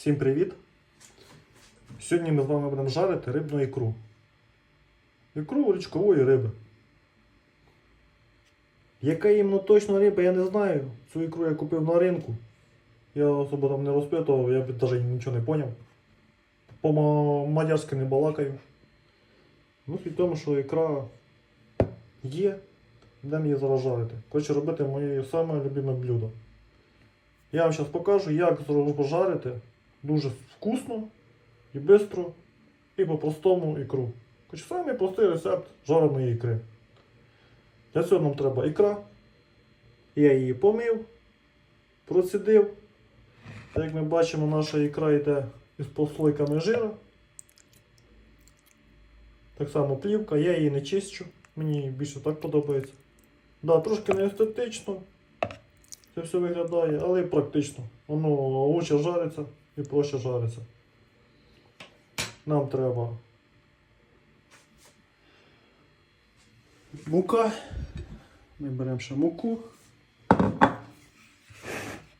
Всім привіт! Сьогодні ми з вами будемо жарити рибну ікру. Ікру річкової риби. Яка іменно точно риба, я не знаю. Цю ікру я купив на ринку. Я особо там не розпитував, я навіть нічого не зрозумів. По-мадярськи не балакаю. Ну, суть тому, що ікра є, будемо її зараз жарити. Хочу робити моє саме любиме блюдо. Я вам зараз покажу, як пожарити дуже вкусно і швидко і по-простому ікру. Хоч самий простий рецепт жареної ікри. Для цього нам треба ікра. Я її помив, процідив. Як ми бачимо, наша ікра йде із послойками жира. Так само плівка, я її не чищу, мені більше так подобається. Да, трошки не естетично, це все виглядає, але практично. Воно лучше жариться і проще жариться. Нам треба мука. Ми беремо ще муку.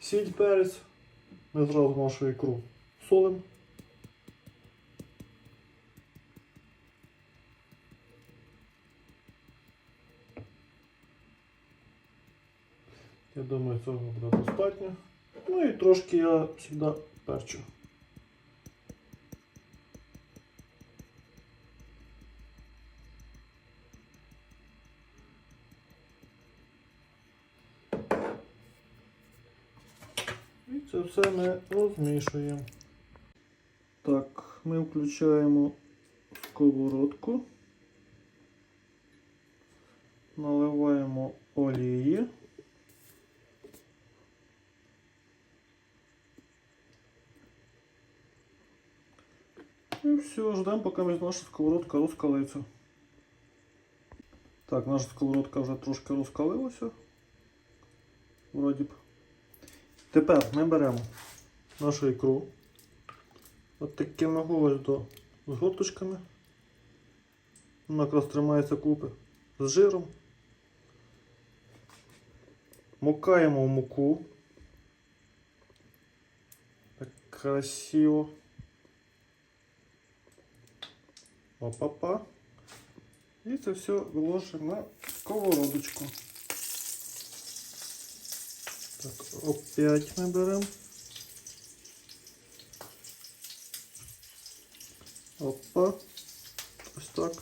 Сіль перець. Ми зразу нашу ікру солимо. Я думаю, цього буде достатньо. Ну і трошки я завжди перчу. І це все ми розмішуємо. Так, ми включаємо сковородку, наливаємо олії. І все, ждемо, поки наша сковородка розкалиться. Так, наша сковородка вже трошки розкалилася. Вроді б. Тепер ми беремо нашу ікру. От такими гольдо з горточками. Вона якраз тримається купи з жиром. Мокаємо в муку. Так красиво. Опа-па. І це все виложимо на сковородочку. Так, опять ми беремо. Опа. Ось так.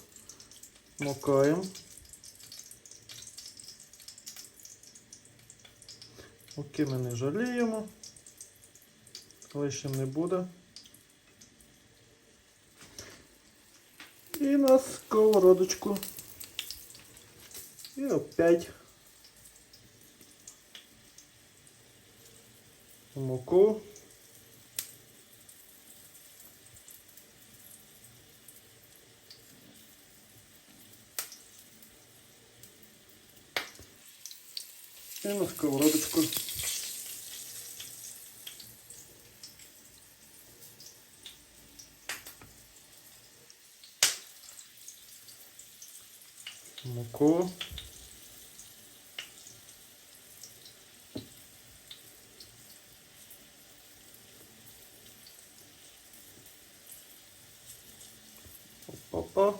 Макаємо. Оки ми не жаліємо. Лишнім не буде. І на сковородочку. І опять муку. І на сковородочку. Муку. Опа.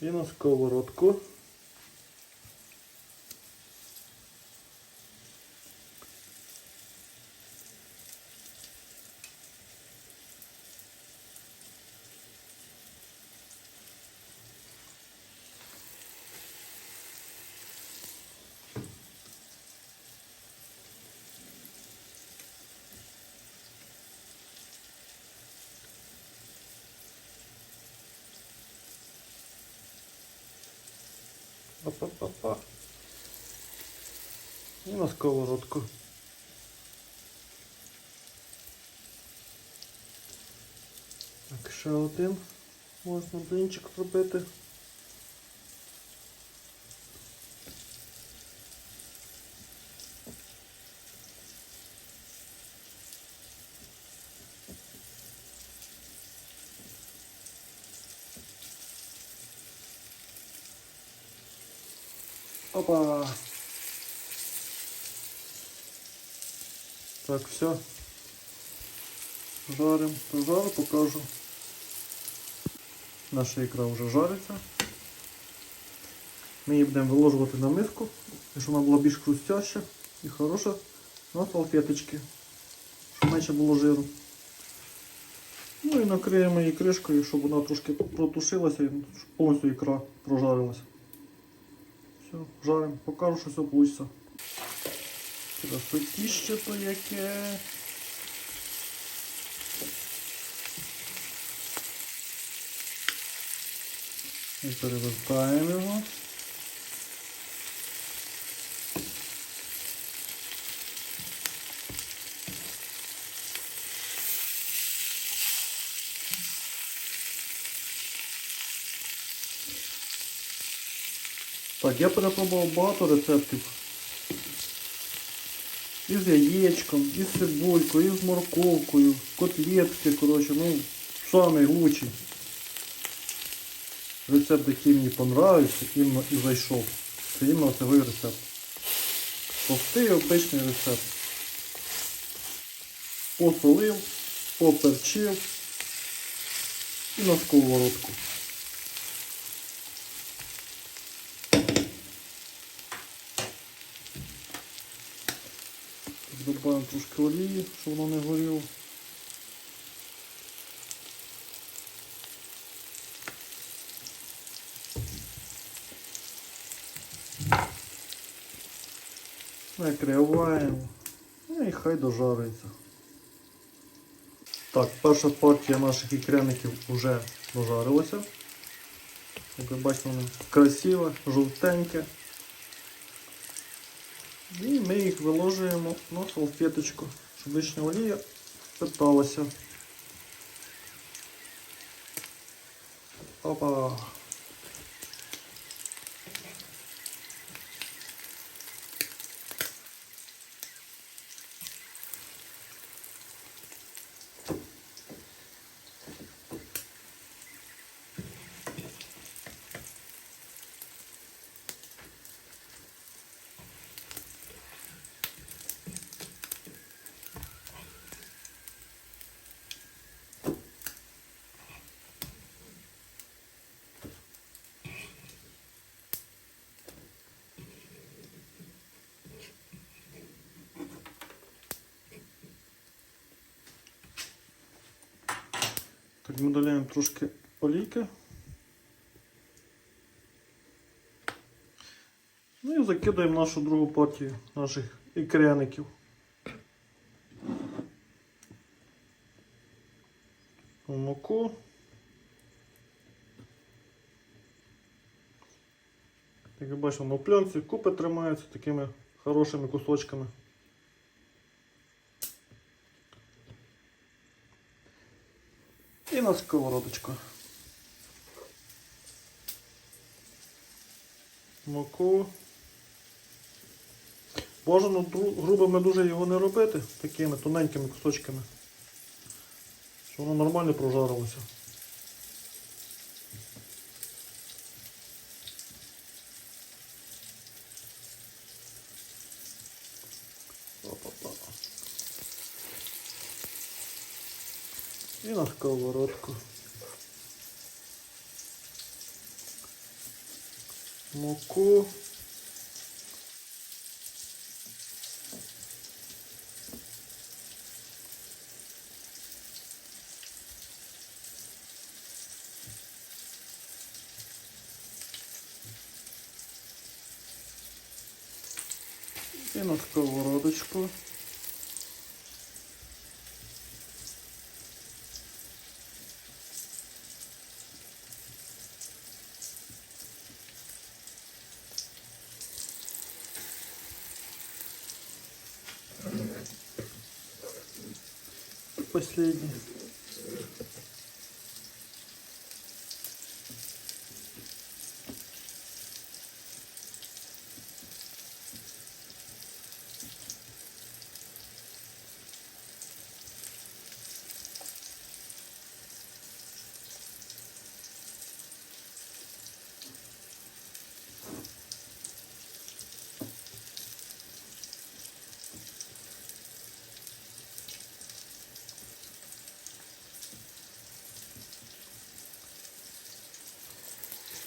І на сковородку. Опа-па-па. І на сковородку. Так, ще один можна блинчик зробити. Опа! Так, все. Жарим, пожару, покажу. Наша ікра вже жариться. Ми її будемо виложувати на миску, щоб вона була більш хрустяща і хороша на салфеточки, щоб менше було жиру. Ну і накриємо її кришкою, щоб вона трошки протушилася і повністю ікра прожарилася. Все, жаримо, покажу, що все вийде. Красотіще то яке. І перевертаємо його. Так, я перепробував багато рецептів. І з яєчком, і з цибулькою, і з морковкою, котлетки, коротше, ну, самий лучший рецепт, який мені понравився, іменно і зайшов. Це іменно цей рецепт. Простий обичний рецепт. Посолив, поперчив і на сковородку. Добавимо трошки олії, щоб воно не горіло. Накриваємо. Ну і хай дожариться. Так, перша партія наших ікряників вже дожарилася. Як ви бачите, воно красиве, жовтеньке. І ми їх виложуємо на салфеточку, щоб лишня олія впиталася. Опа! Так, трошки олійки. Ну і закидаємо нашу другу партію наших ікряників. Муку. Як ви бачите, на пленці купи тримаються такими хорошими кусочками. На сковородочку. Муку. Бажано грубими дуже його не робити, такими тоненькими кусочками. Щоб воно нормально прожарилося. На сковородку. Муку. І на сковородочку. 最近。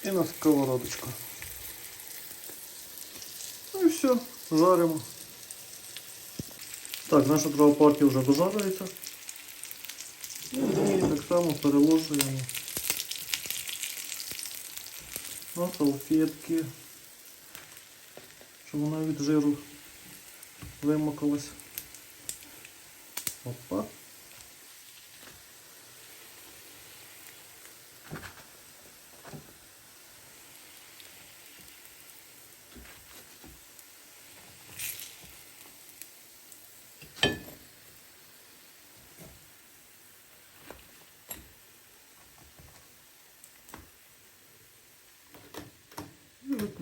І на сковородочку. Ну і все, жаримо. Так, наша друга партія вже дожарюється. І так само переложуємо на салфетки, щоб вона від жиру вимокалась. Опа.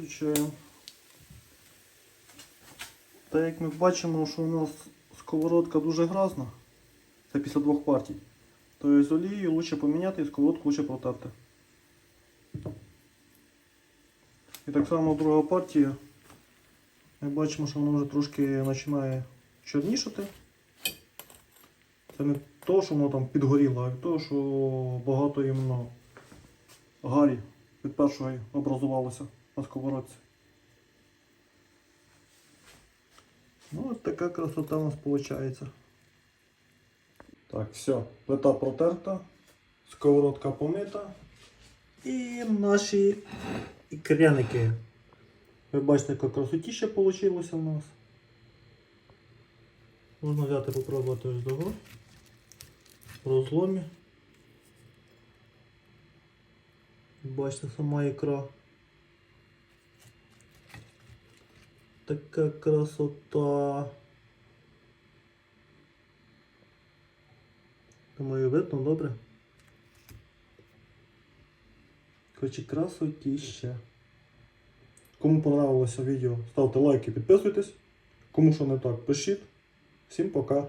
І виключаємо. Так як ми бачимо, що у нас сковородка дуже грязна, це після двох партій, то з олією краще поміняти і сковородку краще протерти. І так само друга партія. Ми бачимо, що вона вже трошки починає чорнішати. Це не то, що воно там підгоріло, а то, що багато гарі від першої образувалося на сковородці. Ну, от така красота у нас виходить. Так, все, плита протерта, сковородка помита. І наші ікряники. Ви бачите, яка красотіща вийшло у нас. Можна взяти попробувати ось того. В розломі. Бачите, сама ікра. Така красота. Думаю, видно добре. Короче, красотіща. Кому понравилося відео, ставте лайки, підписуйтесь. Кому що не так, пишіть. Всім пока.